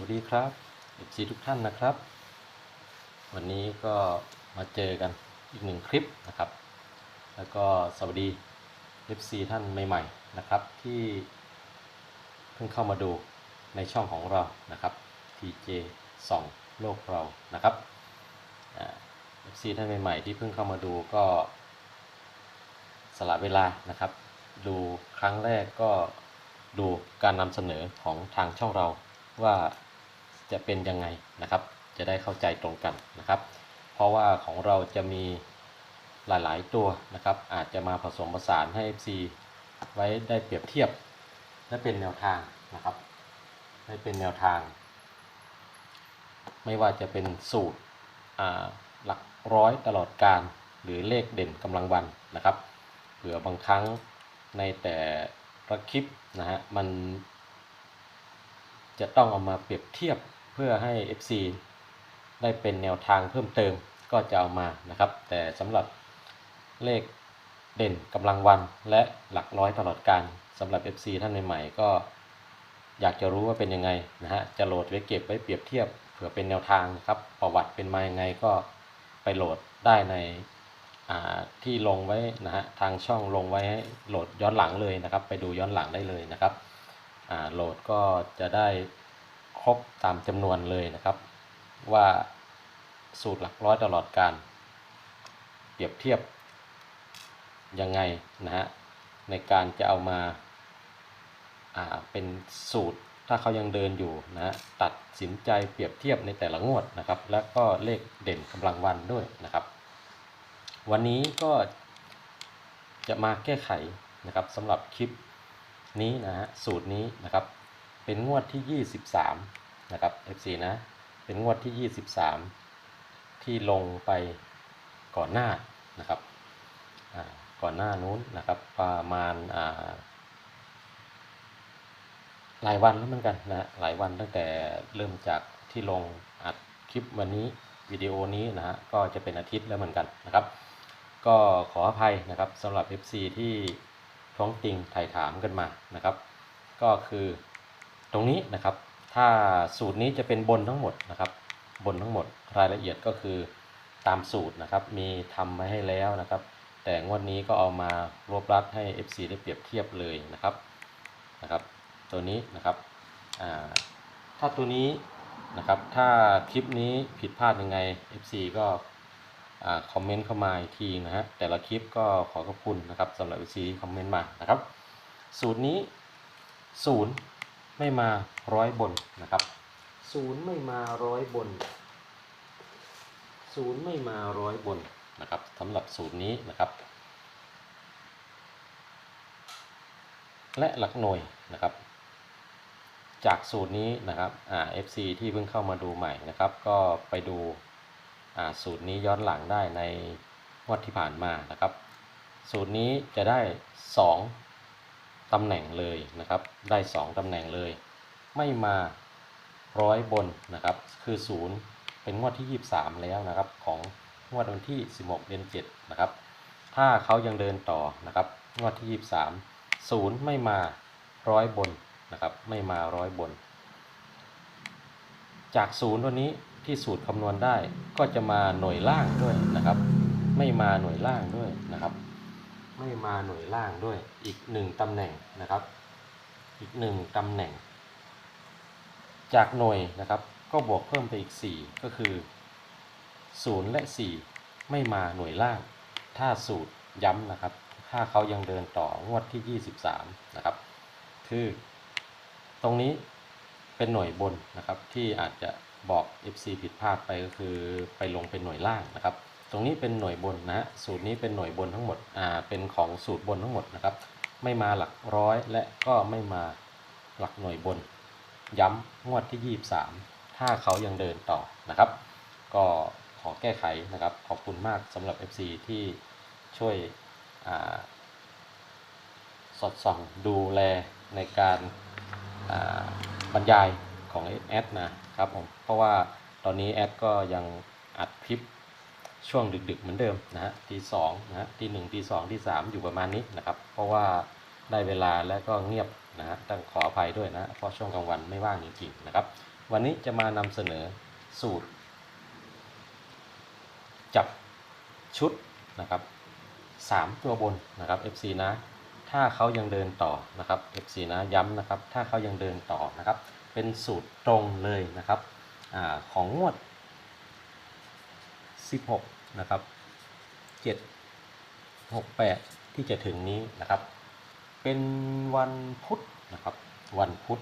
วัสดีครับเอฟซีทุกท่านนะครับ วันนี้ก็มาเจอกันอีกหนึ่งคลิปนะครับ แล้วก็สวัสดี FC ท่านใหม่ๆนะครับ ที่เพิ่งเข้ามาดูในช่องของเรานะครับ TJ ส่องโลกเรานะครับเอ่า FC ท่านใหม่ๆ ที่เพิ่งเข้ามาดูก็สละเวลานะครับ ดูครั้งแรกก็ดูการนำเสนอของทางช่องเราว่า จะเป็นยังไงนะครับ จะได้เข้าใจตรงกันนะครับ เพราะว่าของเราจะมีหลาย ๆ ตัวนะครับ อาจจะมาผสมผสานให้ FC ไว้ได้เปรียบเทียบและเป็นแนวทางนะครับให้เป็นแนวทาง ไม่ว่าจะเป็นสูตรหลักร้อยตลอดการหรือเลขเด่นกำลังวันนะครับเผื่อบางครั้งในแต่ละคลิปนะฮะมันจะต้องเอามาเปรียบเทียบ เพื่อให้ FC ได้เป็นแนวทางเพิ่มเติมก็จะเอามานะครับ แต่สำหรับเลขเด่นกำลังวันและหลักร้อยตลอดการสำหรับ FC ท่านใหม่ๆก็อยากจะรู้ว่าเป็นยังไงนะฮะจะโหลดไว้เก็บไว้เปรียบเทียบเผื่อเป็นแนวทางครับประวัติเป็นมายังไงก็ไปโหลดได้ในที่ลงไว้นะฮะทางช่องลงไว้ให้โหลดย้อนหลังเลยนะครับ ไปดูย้อนหลังได้เลยนะครับโหลดก็จะได้ ครบตามจำนวนเลยนะครับ ว่าสูตรหลักร้อยตลอดการ เปรียบเทียบยังไงนะฮะในการจะเอามาอ่าเป็นสูตรถ้าเขายังเดินอยู่นะฮะตัดสินใจเปรียบเทียบในแต่ละงวดนะครับ แล้วก็เลขเด่นกำลังวันด้วยนะครับ วันนี้ก็จะมาแก้ไขนะครับสำหรับคลิปนี้นะฮะสูตรนี้นะครับ เป็นงวดที่ 23 นะครับ FC นะ เป็นงวดที่ 23 ที่ลงไปก่อนหน้านะครับก่อนหน้านู้นนะครับประมาณหลายวันแล้วเหมือนกันนะหลายวันตั้งแต่เริ่มจากที่ลงอัดคลิปวันนี้วิดีโอนี้นะฮะก็จะเป็นอาทิตย์แล้วเหมือนกันนะครับ ก็ขออภัยนะครับสำหรับ FC ที่ท้องติงถ่ายถามกันมานะครับ ก็คือ ตรงนี้นะครับ ถ้าสูตรนี้จะเป็นบนทั้งหมดนะครับ บนทั้งหมดรายละเอียดก็คือตามสูตรนะครับ มีทำไว้ให้แล้วนะครับ แต่งวดนี้ก็เอามารวบรัดให้ FC ได้เปรียบเทียบเลยนะครับนะครับ ตัวนี้นะครับถ้าตัวนี้นะครับ ถ้าคลิปนี้ผิดพลาดยังไง FC ก็คอมเมนต์เข้ามาอีกทีนะฮะแต่ละคลิปก็ขอขอบคุณนะครับสำหรับ FC ที่คอมเมนต์มานะครับ สูตรนี้ศูนย์ ไม่มาร้อยบนนะครับศูนย์ไม่มาร้อยบนศูนย์ไม่มาร้อยบนนะครับสำหรับสูตรนี้นะครับ และหลักหน่วยนะครับ จากสูตรนี้นะครับอ่า FC ที่เพิ่งเข้ามาดูใหม่นะครับ ก็ไปดูอ่าสูตรนี้ย้อนหลังได้ในงวดที่ผ่านมานะครับ สูตรนี้จะได้ 2 ตำแหน่งเลยนะครับ ได้ 2ตำแหน่งเลย ไม่มาร้อยบนนะครับ คือ 0 เป็นงวดที่ 23 แล้วนะครับ ของงวดวันที่ 16 เดือน7นะครับ ถ้าเขายังเดินต่อนะครับ งวดที่ 23 0 ไม่มาร้อยบนนะครับ ไม่มาร้อยบน จากศูนย์ตัวนี้ที่สูตรคำนวณได้ก็จะมาหน่วยล่างด้วยนะครับ ไม่มาหน่วยล่างด้วยนะครับ ไม่มาหน่วยล่างด้วยอีกหนึ่งตำแหน่งนะครับ อีกหนึ่งตำแหน่ง จากหน่วยนะครับ ก็บวกเพิ่มไปอีก 4 ก็คือ 0 และ 4 ไม่มาหน่วยล่าง ถ้าสูตรย้ำนะครับ ถ้าเขายังเดินต่องวดที่ 23 นะครับ คือตรงนี้เป็นหน่วยบนนะครับที่อาจจะบอก FC ผิดพลาดไปก็คือไปลงเป็นหน่วยล่างนะครับ รงนี้เป็นหน่วยบนนะฮะสูตรนี้เป็นหน่วยบนทั้งหมดอ่าเป็นของสูตรบนทั้งหมดนะครับ ไม่มาหลักร้อยและก็ไม่มาหลักหน่วยบน ย้ำงวดที่ 23 ถ้าเขายังเดินต่อนะครับ ก็ขอแก้ไขนะครับ ขอบคุณมากสำหรับ FC ที่ช่วยอ่าสอดส่องดูแลในการบรรยายของแอดนะครับผมเพราะว่าตอนนี้แอดก็ยังอัดคลิป ช่วงดึกๆเหมือนเดิมนะฮะทีสองนะฮะทีหนึ่งทีสองทีสามอยู่ประมาณนี้นะครับ เพราะว่าได้เวลาและก็เงียบนะฮะต้องขออภัยด้วยนะเพราะช่วงกลางวันไม่ว่างจริงๆนะครับ วันนี้จะมานำเสนอสูตร จับชุดนะครับสามตัวบนนะครับ FC นะ ถ้าเขายังเดินต่อนะครับ FC นะย้ำนะครับ ถ้าเขายังเดินต่อนะครับ เป็นสูตรตรงเลยนะครับอของงวด 16 นะครับ 7 6 8 ที่จะถึงนี้นะครับ เป็นวันพุธนะครับ วันพุธ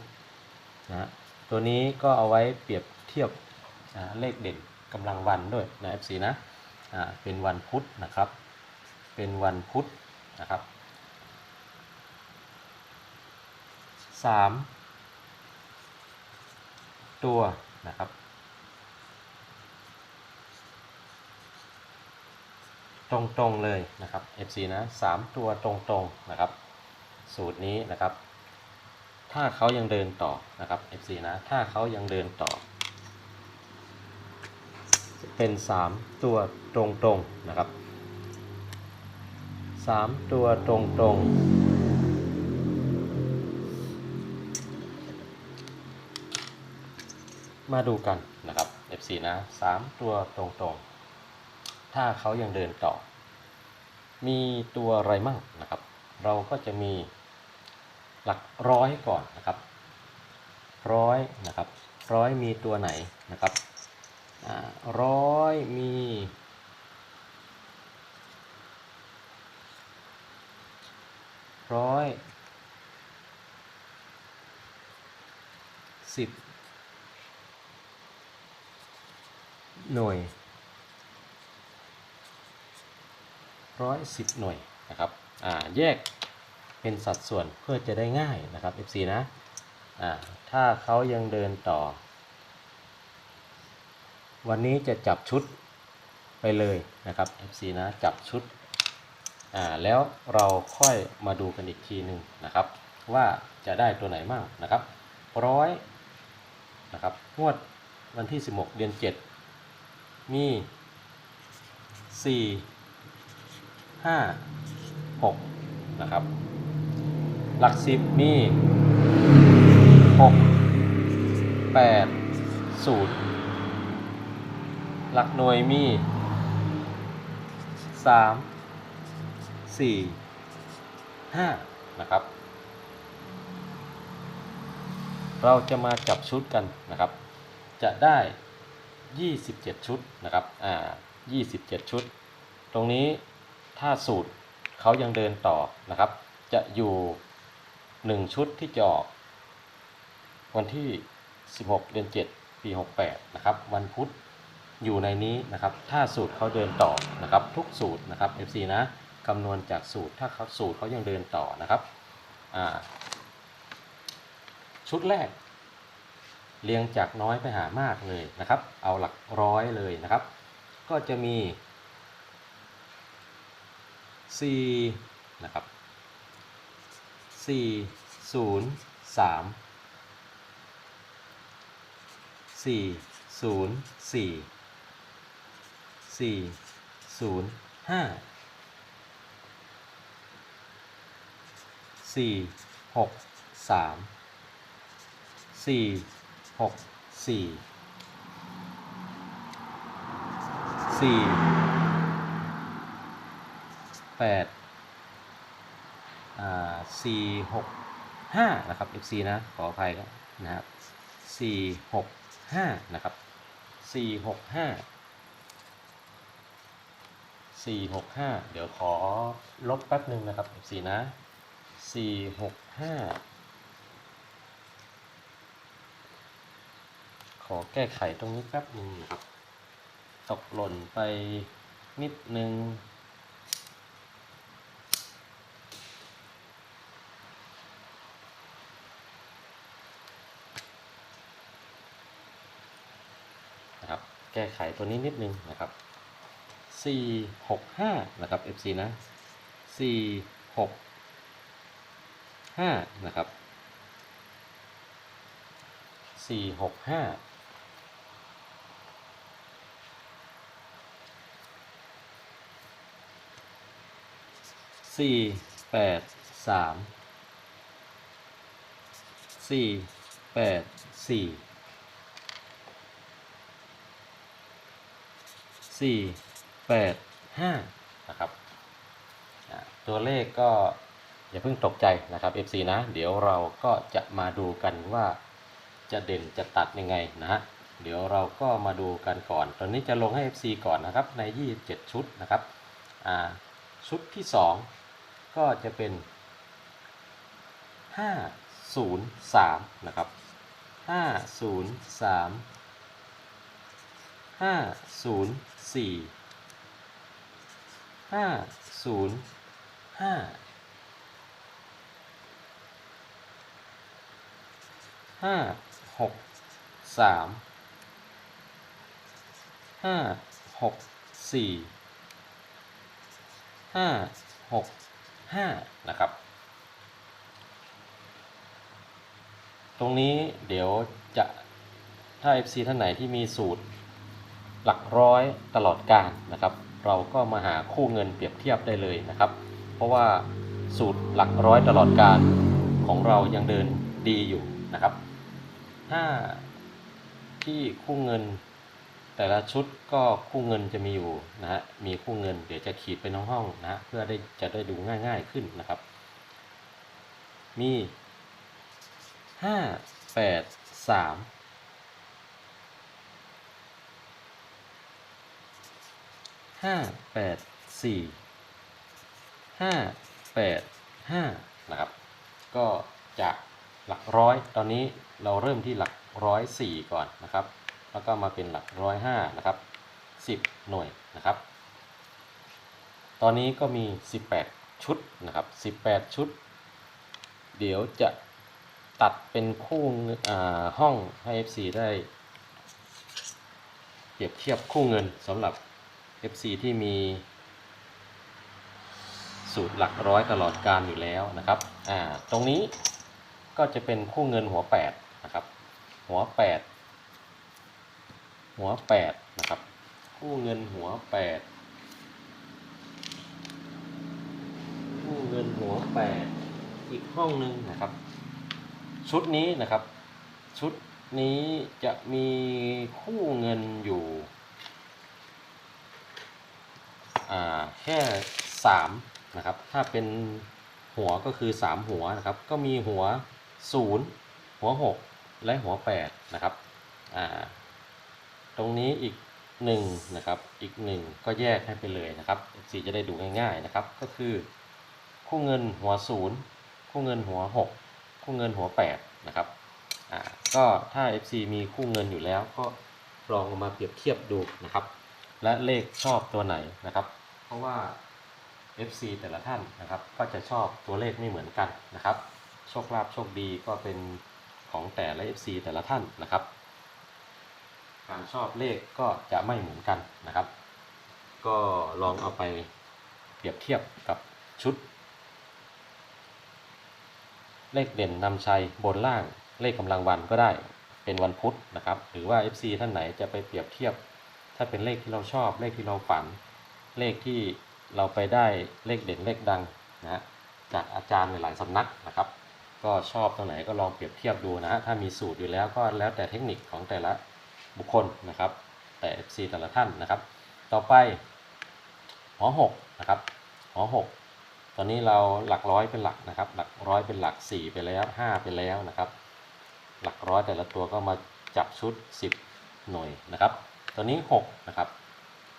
นะฮะตัวนี้ก็เอาไว้เปรียบเทียบเลขเด่นกำลังวันด้วยนะ FC นะอ่าเป็นวันพุธนะครับ เป็นวันพุธนะครับสามตัวนะครับ ตรงๆเลยนะครับ FC นะสามตัวตรงๆนะครับ สูตรนี้นะครับ ถ้าเขายังเดินต่อนะครับ FC นะถ้าเขายังเดินต่อจะเป็น 3 ตัวตรงๆนะครับ 3 ตัวตรงๆมาดูกันนะครับ FC นะ 3 ตัวตรงๆ ถ้าเขายังเดินต่อ มีตัวอะไรมั่งนะครับ เราก็จะมีหลักร้อยก่อนนะครับ ร้อยนะครับ ร้อยมีตัวไหนนะครับร้อยมีร้อยสิบหน่วย ร้อยสิบหน่วยนะครับอ่าแยกเป็นสัดส่วนเพื่อจะได้ง่ายนะครับ FC นะอ่าถ้าเขายังเดินต่อ วันนี้จะจับชุดไปเลยนะครับ FC นะจับชุดอ่าแล้วเราค่อยมาดูกันอีกทีหนึ่งนะครับ ว่าจะได้ตัวไหนมั่งนะครับร้อยนะครับงวดวันที่ 16 เดือน 7 มี 4 5 6 นะครับ หลัก 10 มี 6 8 0 หลักหน่วยมี3สี่ห้านะครับ เราจะมาจับชุดกันนะครับ จะได้ 27 ชุดนะครับ อ่า 27 ชุด ตรงนี้ ถ้าสูตรเขายังเดินต่อนะครับ จะอยู่ 1 ชุดที่จะออกวันที่ 16 เดือน 7 ปี 68 นะครับ วันพุธอยู่ในนี้นะครับ ถ้าสูตรเขาเดินต่อนะครับ ทุกสูตรนะครับ FC นะคำนวณจากสูตรถ้าเขาสูตรเขายังเดินต่อนะครับชุดแรก เรียงจากน้อยไปหามากเลยนะครับ เอาหลักร้อยเลยนะครับ ก็จะมี 4นะครับ4 0 3 4 0 4 4 0 5สี่หกสามสี่หกสี่สี่ แปดสี่หกห้านะครับ FC นะ ขออภัยครับนะครับสี่หกห้านะครับสี่หกห้าสี่หกห้าเดี๋ยวขอลบแป๊บหนึ่งนะครับ FC นะสี่หกห้าขอแก้ไขตรงนี้แป๊บหนึ่งครับ ตกหล่นไปนิดนึง นะครับ แก้ไขตัวนี้นิดนึงนะครับสี่หกห้านะครับ FC นะสี่หกห้านะครับสี่หกห้าสี่แปดสามสี่แปดสี่ สี่แปดห้านะครับตัวเลขก็อย่าเพิ่งตกใจนะครับ FC นะ เดี๋ยวเราก็จะมาดูกันว่าจะเด่นจะตัดยังไงนะฮะเดี๋ยวเราก็มาดูกันก่อน ตอนนี้จะลงให้ FC ก่อนนะครับใน 27 ชุดนะครับชุดที่ 2 ก็จะเป็น 503 นะครับ 503 504 505ห้าหกสามห้าหกสี่ห้าหกห้านะครับ ตรงนี้เดี๋ยวจะถ้า FC ท่านไหนที่มีสูตร หลักร้อยตลอดการนะครับ เราก็มาหาคู่เงินเปรียบเทียบได้เลยนะครับ เพราะว่าสูตรหลักร้อยตลอดการของเรายังเดินดีอยู่นะครับถ้าที่คู่เงินแต่ละชุดก็คู่เงินจะมีอยู่นะฮะ มีคู่เงินเดี๋ยวจะขีดไปน้องห้องนะเพื่อได้จะได้ดูง่ายๆขึ้นนะครับ มี 5 8 3 ห้าแปดสี่ห้าแปดห้านะครับ ก็จากหลักร้อยตอนนี้เราเริ่มที่หลักร้อยสี่ก่อนนะครับ แล้วก็มาเป็นหลักร้อยห้านะครับสิบหน่วยนะครับ ตอนนี้ก็มี18ชุดนะครับ18ชุด เดี๋ยวจะตัดเป็นคู่ห้องให้ FC ได้เปรียบเทียบคู่เงินสำหรับ FC ที่มี สูตรหลักร้อยตลอดการอยู่แล้วนะครับอ่าตรงนี้ก็จะเป็นคู่เงินหัวแปดนะครับ หัวแปดหัวแปดนะครับ คู่เงินหัวแปดคู่เงินหัวแปดอีกห้องหนึ่งนะครับ ชุดนี้นะครับ ชุดนี้จะมีคู่เงินอยู่ แค่สามนะครับถ้าเป็นหัวก็คือสามหัวนะครับก็มีหัวศูนย์หัวหกและหัวแปดนะครับตรงนี้อีกหนึ่งนะครับอีกหนึ่งก็แยกให้ไปเลยนะครับสีจะได้ดูง่ายๆนะครับก็คือคู่เงินหัวศูนย์คู่เงินหัวหกคู่เงินหัวแปดนะครับก็ถ้า FC มีคู่เงินอยู่แล้วก็ลองเอามาเปรียบเทียบดูนะครับ และเลขชอบตัวไหนนะครับ ราะว่า FC แต่ละท่านนะครับ ก็จะชอบตัวเลขไม่เหมือนกันนะครับ โชคลาภโชคดีก็เป็นของแต่ละ FC แต่ละท่านนะครับ การชอบเลขก็จะไม่เหมือนกันนะครับ ก็ลองเอาไปเปรียบเทียบกับชุด เลขเด่นนำชัยบนล่างเลขกำลังวันก็ได้เป็นวันพุธนะครับ หรือว่า FC ท่านไหนจะไปเปรียบเทียบ ถ้าเป็นเลขที่เราชอบเลขที่เราฝัน เลขที่เราไปได้เลขเด่นเลขดังนะจากอาจารย์หลายๆสำนักนะครับ ก็ชอบตรงไหนก็ลองเปรียบเทียบดูนะฮะถ้ามีสูตรอยู่แล้วก็แล้วแต่เทคนิคของแต่ละบุคคลนะครับ แต่ FC แต่ละท่านนะครับ ต่อไปหอหกนะครับหอหกตอนนี้เราหลักร้อยเป็นหลักนะครับ หลักร้อยเป็นหลักสี่ไปแล้วห้าไปแล้วนะครับ หลักร้อยแต่ละตัวก็มาจับชุด 10 หน่วยนะครับตัวนี้ 6 นะครับ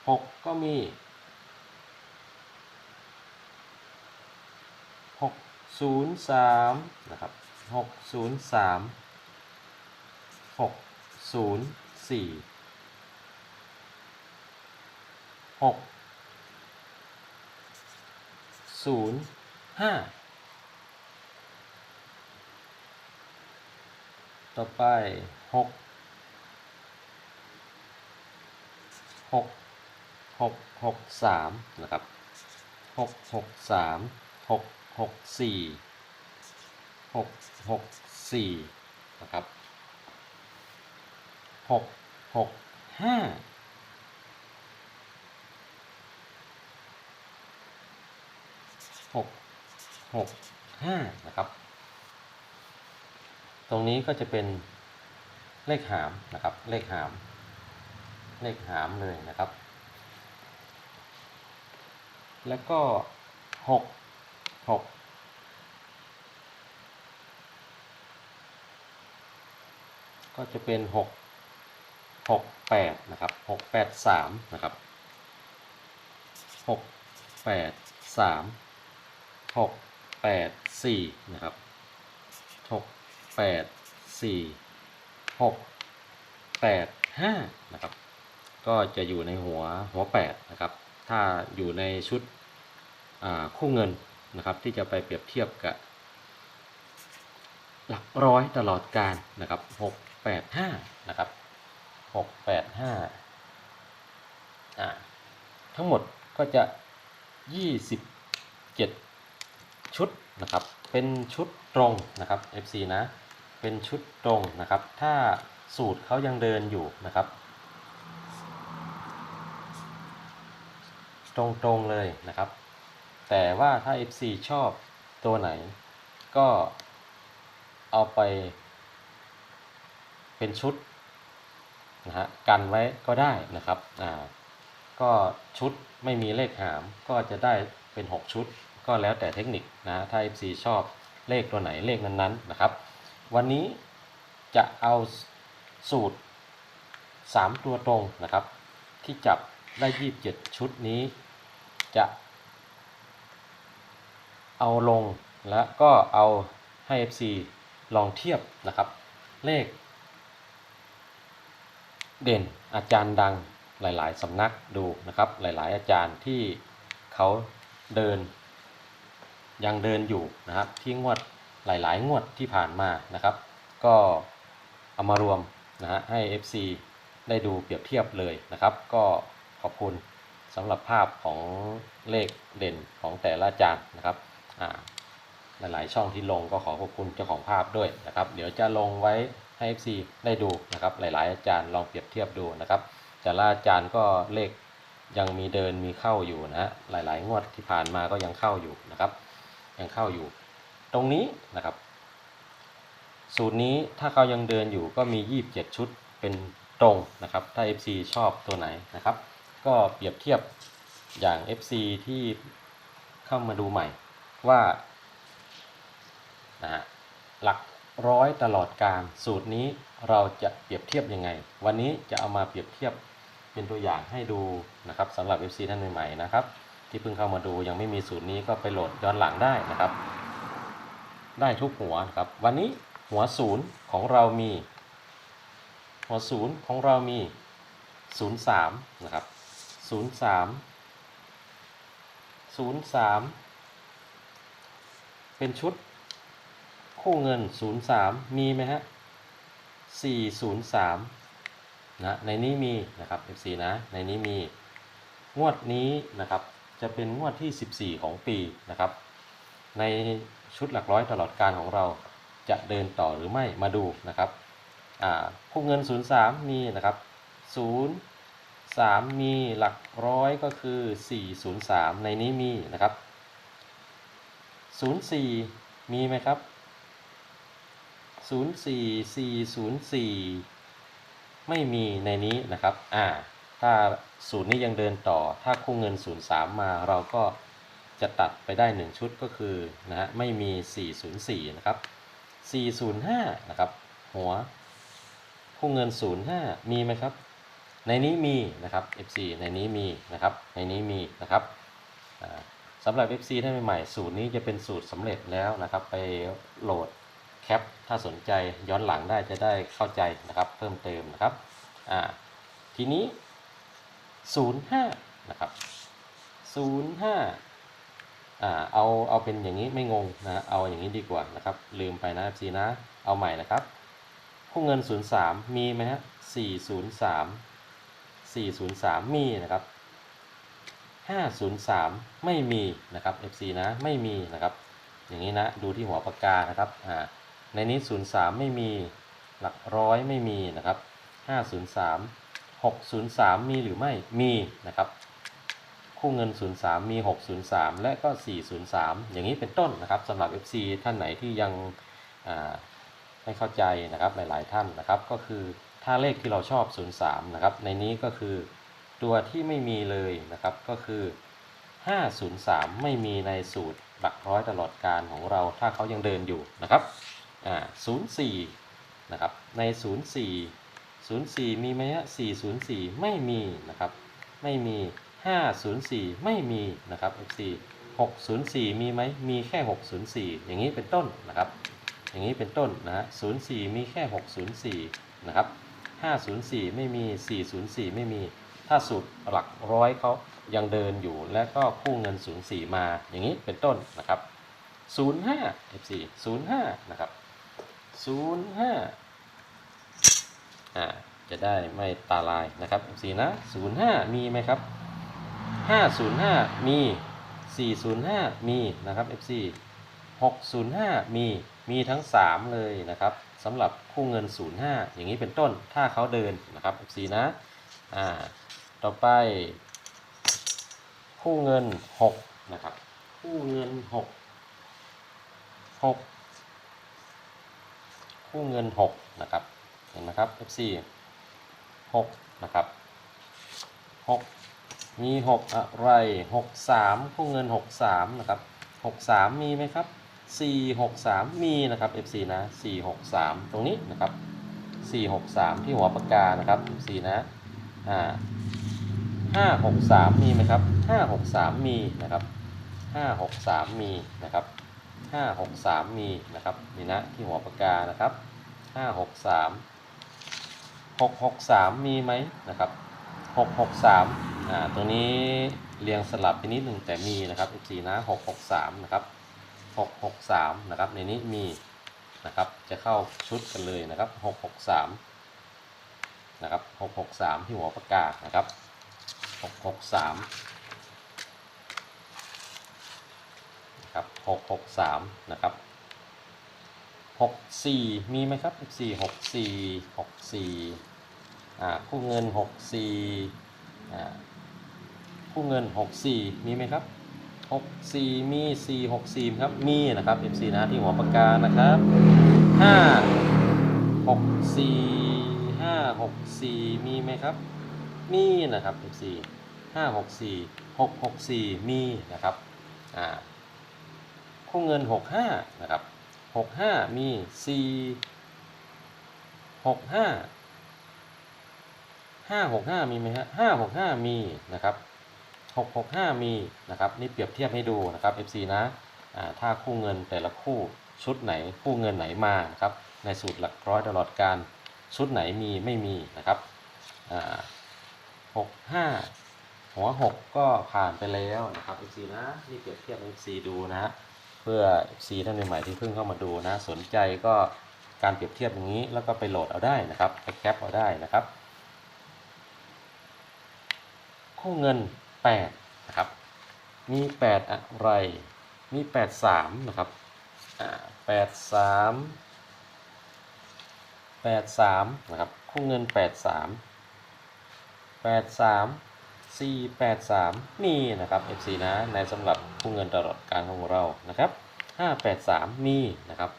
6 ก็มี 603นะครับ603 604 6 0 5 ต่อไปหกหกหกหกสามนะครับหกหกสาม หกสี่หกหกสี่นะครับหกหกห้าหกหกห้านะครับ ตรงนี้ก็จะเป็นเลขหามนะครับ เลขหาม เลขหามเลยนะครับ แล้วก็หก หกก็จะเป็นหกหกแปดนะครับหกแปดสามนะครับหกแปดสามหกแปดสี่นะครับหกแปดสี่หกแปดห้านะครับ ก็จะอยู่ในหัวหัวแปดนะครับ ถ้าอยู่ในชุดคู่เงิน นะครับ ที่จะไปเปรียบเทียบกับ หลักร้อยตลอดการนะครับหกแปดห้านะครับหกแปดห้าอ่าทั้งหมดก็จะยี่สิบเจ็ดชุดนะครับ เป็นชุดตรงนะครับ FC นะ เป็นชุดตรงนะครับ ถ้าสูตรเขายังเดินอยู่นะครับ ตรงๆเลยนะครับ แต่ว่าถ้า FC ชอบตัวไหน ก็เอาไป เป็นชุดนะฮะกันไว้ก็ได้นะครับอ่าก็ชุดไม่มีเลขหามก็จะได้เป็น 6 ชุด ก็แล้วแต่เทคนิคนะถ้า FC ชอบเลขตัวไหนเลขนั้นๆนะครับ วันนี้จะเอาสูตร 3 ตัวตรงนะครับ ที่จับได้ 27 ชุดนี้จะ เอาลงแล้วก็เอาให้ FC ลองเทียบนะครับ เลข เด่นอาจารย์ดังหลาย ๆสำนักดูนะครับ หลาย ๆ อาจารย์ที่เขาเดิน ยังเดินอยู่นะครับ ที่งวดหลาย ๆ งวดที่ผ่านมานะครับ ก็เอามารวมนะฮะให้ FC ได้ดูเปรียบเทียบเลยนะครับ ก็ขอบคุณสำหรับภาพของเลขเด่นของแต่ละอาจารย์นะครับ หลายๆช่องที่ลงก็ขอขอบคุณเจ้าของภาพด้วยนะครับ เดี๋ยวจะลงไว้ให้ FC ได้ดูนะครับ หลายๆ อาจารย์ลองเปรียบเทียบดูนะครับ แต่ละอาจารย์ก็เลขยังมีเดินมีเข้าอยู่นะฮะหลาย ๆ งวดที่ผ่านมาก็ยังเข้าอยู่นะครับ ยังเข้าอยู่ ตรงนี้นะครับ สูตรนี้ถ้าเขายังเดินอยู่ก็มี 27 ชุดเป็นตรงนะครับ ถ้า FC ชอบตัวไหนนะครับ ก็เปรียบเทียบอย่าง FC ที่เข้ามาดูใหม่ ว่านะหลักร้อยตลอดการสูตรนี้เราจะเปรียบเทียบยังไง วันนี้จะเอามาเปรียบเทียบเป็นตัวอย่างให้ดูนะครับสำหรับ FC ท่านใหม่ๆนะครับ ที่เพิ่งเข้ามาดูยังไม่มีสูตรนี้ก็ไปโหลดย้อนหลังได้นะครับ ได้ทุกหัวครับ วันนี้หัวศูนย์ของเรามี หัวศูนย์ของเรามี 03 นะครับ 03 03 เป็นชุดคู่เงิน 03 มีไหมฮะ 403 นะ ในนี้มีนะครับ FC นะ ในนี้มี งวดนี้นะครับ จะเป็นงวดที่ 14 ของปีนะครับ ในชุดหลักร้อยตลอดการของเราจะเดินต่อหรือไม่มาดูนะครับ คู่เงิน 03 มีนะครับ 0 3 มีหลักร้อยก็คือ 403 ในนี้มีนะครับ 04มีไหมครับ04404ไม่มีในนี้นะครับอ่าถ้าสูตรนี้ยังเดินต่อ ถ้าคู่เงิน03มาเราก็จะตัดไปได้1ชุดก็คือนะฮะไม่มี404นะครับ405นะครับ หัวคู่เงิน05มีไหมครับ ในนี้มีนะครับ FC ในนี้มีนะครับ ในนี้มีนะครับอ่า สำหรับ FC ท่านใหม่ๆสูตรนี้จะเป็นสูตรสำเร็จแล้วนะครับ ไปโหลดแคปถ้าสนใจย้อนหลังได้จะได้เข้าใจนะครับ เพิ่มเติมนะครับอ่าทีนี้ 05 นะครับ 05อ่าเอาเอาเป็นอย่างนี้ไม่งงนะเอาอย่างนี้ดีกว่านะครับ ลืมไปนะ FC นะ เอาใหม่นะครับคู่เงิน 03 มีไหมฮะ403 403 มีนะครับ 503 ไม่มีนะครับ FC นะไม่มีนะครับ อย่างนี้นะดูที่หัวปากกานะครับอ่าในนี้ 03 ไม่มีหลักร้อยไม่มีนะครับ 503 603 มีหรือไม่มีนะครับ คู่เงิน 03 มี 603 และก็ 403 อย่างนี้เป็นต้นนะครับสำหรับ FC ท่านไหนที่ยังไม่เข้าใจนะครับหลาย ๆ ท่านนะครับ ก็คือถ้าเลขที่เราชอบ 03 นะครับ ในนี้ก็คือ ตัวที่ไม่มีเลยนะครับก็คือ 503 ไม่มีในสูตรหลักร้อยตลอดการของเราถ้าเขายังเดินอยู่นะครับอ่า04 นะครับ ใน 04 04 มีไหมฮะ404 ไม่มีนะครับ ไม่มี 504 ไม่มีนะครับ FC 604 มีไหมมีแค่ 604 อย่างนี้เป็นต้นนะครับ อย่างนี้เป็นต้นนะฮะ04 มีแค่ 604 นะครับ 504 ไม่มี 404 ไม่มี ถ้าสูตรหลักร้อยเขายังเดินอยู่และก็คู่เงิน 04 มาอย่างนี้เป็นต้นนะครับ 05 FC 05 นะครับ 05อ่าจะได้ไม่ตาลายนะครับ FC นะ 05 มีไหมครับ 505 มี 405 มีนะครับ FC 605 มีมีทั้ง 3 เลยนะครับสำหรับคู่เงิน 05 อย่างนี้เป็นต้นถ้าเขาเดินนะครับ FC นะอ่า ต่อไป คู่เงิน6นะครับ คู่เงิน6 6คู่เงิน6นะครับ เห็นไหมครับ FC 6นะครับ6มี6อะไร6 3คู่เงิน6 3นะครับ6 3มีไหมครับ4 6 3มีนะครับ FC นะ4 6 3ตรงนี้นะครับ4 6 3 ที่หัวปากกานะครับ FC นะ อ่า 5 6 3มีไหมครับ5 6 3มีนะครับ5 6 3มีนะครับ5 6 3มีนะครับนี่นะที่หัวปากกานะครับ5 6 3 6 6 3มีไหมนะครับ6 6 3อ่าตรงนี้เรียงสลับไปนิดหนึ่งแต่มีนะครับ F4 นะ6 6 3นะครับ6 6 3นะครับในนี้มีนะครับจะเข้าชุดกันเลยนะครับ6 6 3นะครับ6 6 3ที่หัวปากกานะครับ 6 6 3นะครับ6 6 3นะครับ6 4มีไหมครับ F4 6 4 6 4อ่าคู่เงิน6 4อ่าคู่เงิน6 4มีไหมครับ6 4มี4 6 4ครับ มีนะครับ F4 นะที่หัวปากกานะครับ5 6 4 5 6 4มีไหมครับ มีนะครับ F4 5 6 4 6 6 4มีนะครับอ่าคู่เงิน65นะครับ65มี4 65ห้าหกห้ามีไหมฮะห้าหกห้ามีนะครับหกหกห้ามีนะครับนี่เปรียบเทียบให้ดูนะครับ FC นะอ่าถ้าคู่เงินแต่ละคู่ชุดไหนคู่เงินไหนมานะครับในสูตรหลักร้อยตลอดการชุดไหนมีไม่มีนะครับอ่า หกห้าหัวหกก็ผ่านไปแล้วนะครับ FC นะนี่เปรียบเทียบให้ FC ดูนะฮะเพื่อ FC ท่านใหม่ๆที่เพิ่งเข้ามาดูนะ สนใจก็การเปรียบเทียบอย่างนี้แล้วก็ไปโหลดเอาได้นะครับไปแคปเอาได้นะครับ คู่เงิน8นะครับมี 8 อะไร มี 8 3 นะครับอ่า8 3 8 3นะครับ คู่เงิน 8 3 8 3 4 8 3มีนะครับ FC นะ ในสำหรับคู่เงินตลอดการของเรานะครับ 5 8 3 มีนะครับ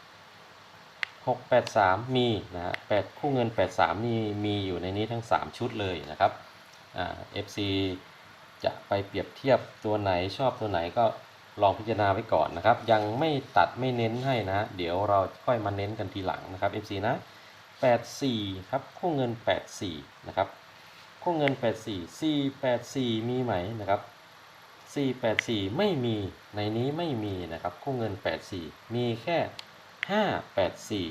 6 8 3 มีนะฮะ8คู่เงิน 8 3 นี่มีอยู่ในนี้ทั้ง 3 ชุดเลยนะครับอ่า FC จะไปเปรียบเทียบตัวไหนชอบตัวไหนก็ลองพิจารณาไว้ก่อนนะครับ ยังไม่ตัดไม่เน้นให้นะ เดี๋ยวเราค่อยมาเน้นกันทีหลังนะครับ FC นะ 84 ครับคู่เงิน 84 นะครับ คู่เงิน 84 484 มีไหมนะครับ 484 ไม่มีในนี้ไม่มีนะครับคู่เงิน 84 มีแค่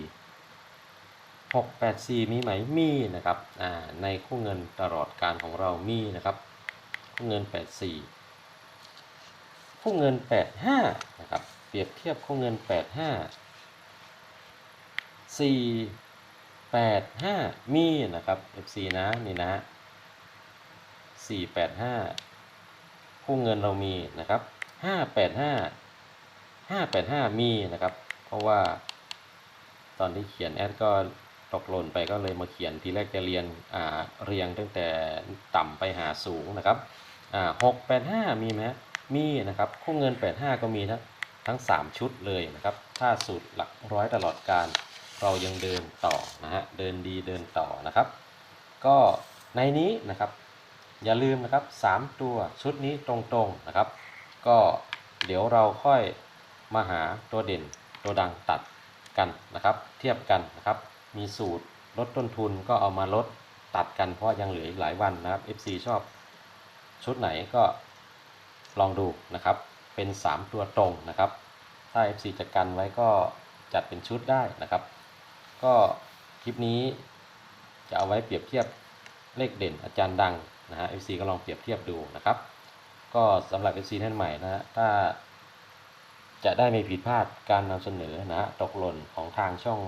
584 684 มีไหม มีนะครับ อ่า ในคู่เงินตลอดการของเรามีนะครับ คู่เงิน 84 คู่เงิน 85 นะครับ เปรียบเทียบคู่เงิน 85 4 85 มีนะครับ FC นะ นี่นะ 485 คู่เงินเรามีนะครับ 585 585 มีนะครับ เพราะว่า ตอนที่เขียนแอดก็ตกหล่นไปก็เลยมาเขียนทีแรกจะเรียนอ่าเรียงตั้งแต่ต่ำไปหาสูงนะครับอ่าหกแปดห้ามีไหมมีนะครับ คู่เงินแปดห้าก็มีทั้งทั้งสามชุดเลยนะครับ ถ้าสูตรหลักร้อยตลอดการเรายังเดินต่อนะฮะ เดินดีเดินต่อนะครับ ก็ในนี้นะครับ อย่าลืมนะครับสามตัวชุดนี้ตรงๆนะครับ ก็เดี๋ยวเราค่อยมาหาตัวเด่นตัวดังตัดกันนะครับ เทียบกันนะครับ มีสูตรลดต้นทุนก็เอามาลดตัดกันเพราะยังเหลืออีกหลายวันนะครับ FC ชอบชุดไหนก็ลองดูนะครับ เป็น 3 ตัวตรงนะครับ ถ้า FC จะกันไว้ก็จัดเป็นชุดได้นะครับ ก็คลิปนี้จะเอาไว้เปรียบเทียบเลขเด่นอาจารย์ดัง นะฮะ FC ก็ลองเปรียบเทียบดูนะครับ ก็สำหรับ FC ท่านใหม่นะฮะถ้าจะได้ไม่ผิดพลาดการนำเสนอนะฮะตกหล่นของทางช่อง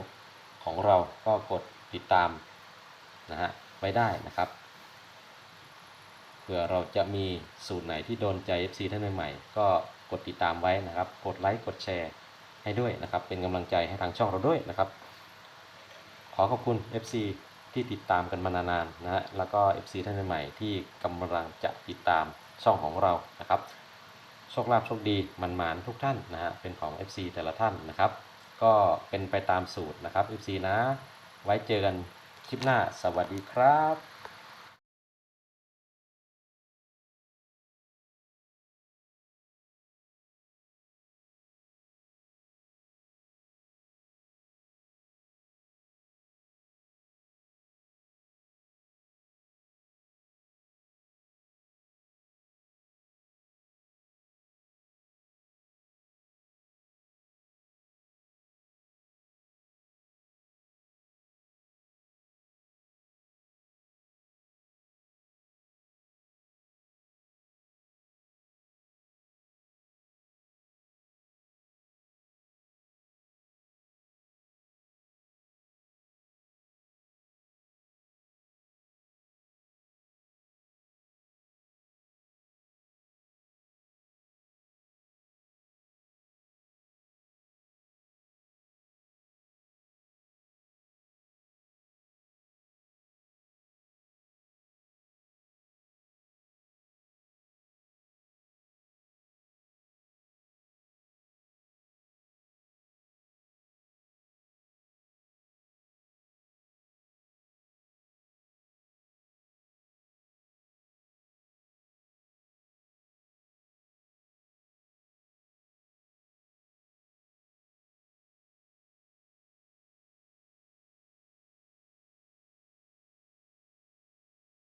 ของเราก็กดติดตามนะฮะไว้ได้นะครับเผื่อเราจะมีสูตรไหนที่โดนใจ FC ท่านใหม่ๆก็กดติดตามไว้นะครับ กดไลค์กดแชร์ให้ด้วยนะครับ เป็นกำลังใจให้ทางช่องเราด้วยนะครับ ขอขอบคุณ FC ที่ติดตามกันมานานๆนะฮะแล้วก็ FC ท่านใหม่ที่กำลังจะติดตามช่องของเรานะครับโชคลาภโชคดีมันหมานๆทุกท่านนะฮะเป็นของ FC แต่ละท่านนะครับ ก็เป็นไปตามสูตรนะครับ FC นะ ไว้เจอกันคลิปหน้าสวัสดีครับ